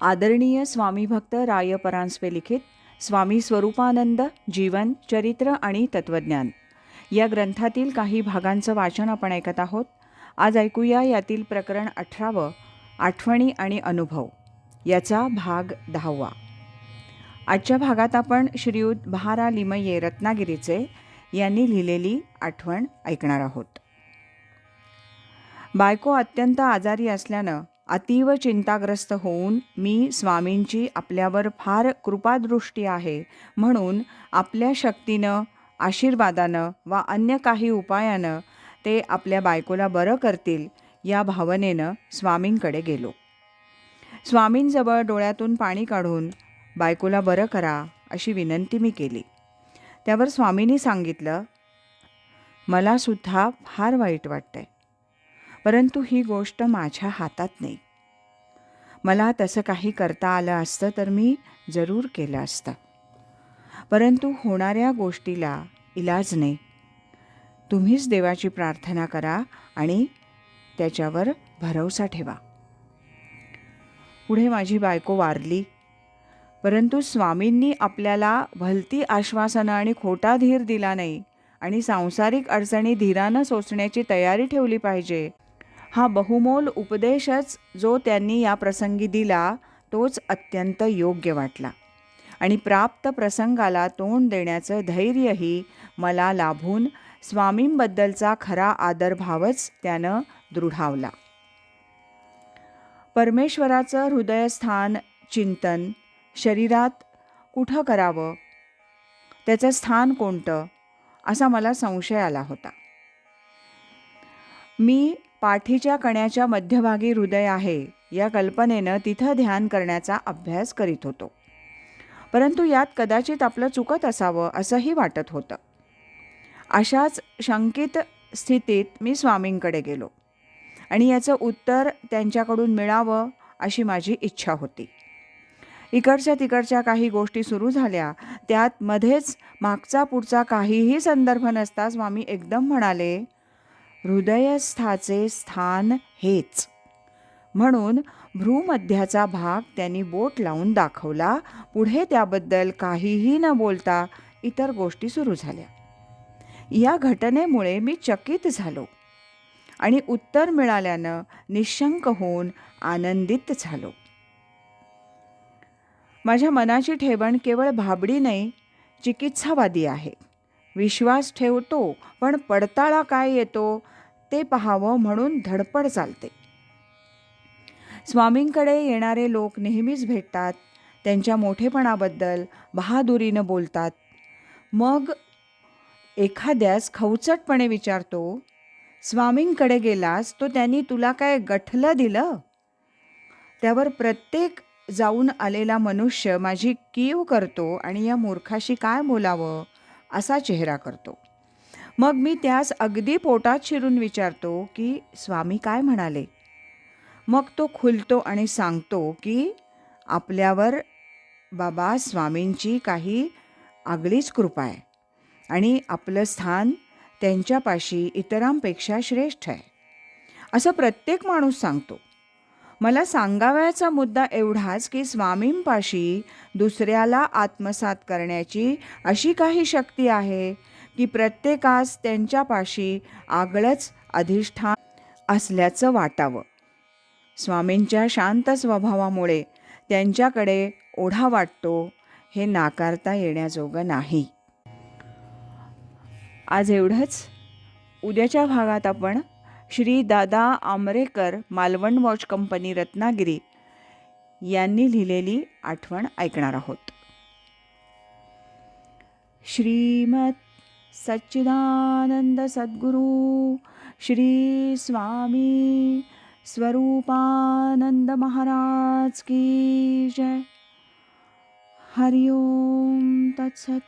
आदरणीय स्वामीभक्त रायपरांस्पे राय लिखित स्वामी स्वरूपानंद जीवन चरित्र आणि तत्वज्ञान. या ग्रंथातील काही भागांचं वाचन आपण ऐकत आहोत. आज ऐकूया यातील प्रकरण अठरावं आठवणी आणि अनुभव. याचा भाग दहावा. आजच्या भागात आपण श्रीयुत बहारा लिमये रत्नागिरीचे यांनी लिहिलेली आठवण ऐकणार आहोत. बायको अत्यंत आजारी असल्यानं अतीव चिंताग्रस्त होऊन मी स्वामींची आपल्यावर फार कृपादृष्टी आहे. म्हणून आपल्या शक्तीनं आशीर्वादानं वा अन्य काही उपायानं ते आपल्या बायकोला बरं करतील या भावनेनं स्वामींकडे गेलो. स्वामींजवळ डोळ्यातून पाणी काढून बायकोला बरं करा अशी विनंती मी केली. त्यावर स्वामींनी सांगितलं मला सुद्धा फार वाईट वाटतंय. परंतु ही गोष्ट माझ्या हातात नाही. मला तसं काही करता आलं असतं तर मी जरूर केलं असतं. परंतु होणाऱ्या गोष्टीला इलाज नाही. तुम्हीच देवाची प्रार्थना करा आणि त्याच्यावर भरवसा ठेवा. पुढे माझी बायको वारली. परंतु स्वामींनी आपल्याला भलती आश्वासनं आणि खोटा धीर दिला नाही आणि सांसारिक अडचणी धीरानं सोसण्याची तयारी ठेवली पाहिजे. हा बहुमोल उपदेशच जो त्यांनी या प्रसंगी दिला तोच अत्यंत योग्य वाटला. आणि प्राप्त प्रसंगाला तोंड देण्याचं धैर्यही मला लाभून स्वामींबद्दलचा खरा आदरभावच त्यानं दृढावला. परमेश्वराचं हृदयस्थान चिंतन शरीरात कुठं करावं? त्याचं स्थान कोणतं? असा मला संशय आला होता. मी पाठीच्या कण्याच्या मध्यभागी हृदय आहे. या कल्पनेनं तिथं ध्यान करण्याचा अभ्यास करीत होतो. परंतु यात कदाचित आपलं चुकत असावं असंही वाटत होतं. अशाच शंकित स्थितीत मी स्वामींकडे गेलो. आणि याचं उत्तर त्यांच्याकडून मिळावं अशी माझी इच्छा होती. इकडच्या तिकडच्या काही गोष्टी सुरू झाल्या. त्यात मध्येच मागचा पुढचा काहीही संदर्भ नसता स्वामी एकदम म्हणाले हृदयस्थाचे स्थान हेच. म्हणून भ्रूमध्याचा भाग त्यांनी बोट लावून दाखवला. पुढे त्याबद्दल काहीही न बोलता इतर गोष्टी सुरू झाल्या. या घटनेमुळे मी चकित झालो आणि उत्तर मिळाल्यानं निशंक होऊन आनंदित झालो. माझ्या मनाची ठेवण केवळ भाबडी नाही चिकित्सावादी आहे. विश्वास ठेवतो पण पडताळा काय येतो? ते पाहावं म्हणून धडपड चालते. स्वामींकडे येणारे लोक नेहमीच भेटतात. त्यांच्या मोठेपणाबद्दल बहादुरीनं बोलतात. मग एखाद्यास खवचटपणे विचारतो स्वामींकडे गेलास तो त्यांनी तुला काय गठलं दिलं? त्यावर प्रत्येक जाऊन आलेला मनुष्य माझी कीव करतो आणि या मूर्खाशी काय बोलावं? असा चेहरा करतो. मग मी त्यास अगदी पोटात शिरून विचारतो की स्वामी काय म्हणाले? मग तो खुलतो आणि सांगतो की आपल्यावर बाबा स्वामींची काही आगळीच कृपा आहे आणि आपलं स्थान त्यांच्यापाशी इतरांपेक्षा श्रेष्ठ आहे. असं प्रत्येक माणूस सांगतो. मला सांगावयाचा मुद्दा एवढाच की स्वामींपाशी दुसऱ्याला आत्मसात करण्याची अशी काही शक्ती आहे की प्रत्येकास त्यांच्यापाशी आगळंच अधिष्ठान असल्याचं वाटावं. स्वामींच्या शांत स्वभावामुळे त्यांच्याकडे ओढा वाटतो हे नाकारता येण्याजोगं नाही. आज एवढंच. उद्याच्या भागात आपण श्री दादा आमरेकर मालवण वॉच कंपनी रत्नागिरी यांनी लिहिलेली आठवण ऐकणार आहोत. श्रीमत सच्चिदानंद सद्गुरू श्री स्वामी स्वरूपानंद महाराज की जय. हरिओम तत्सत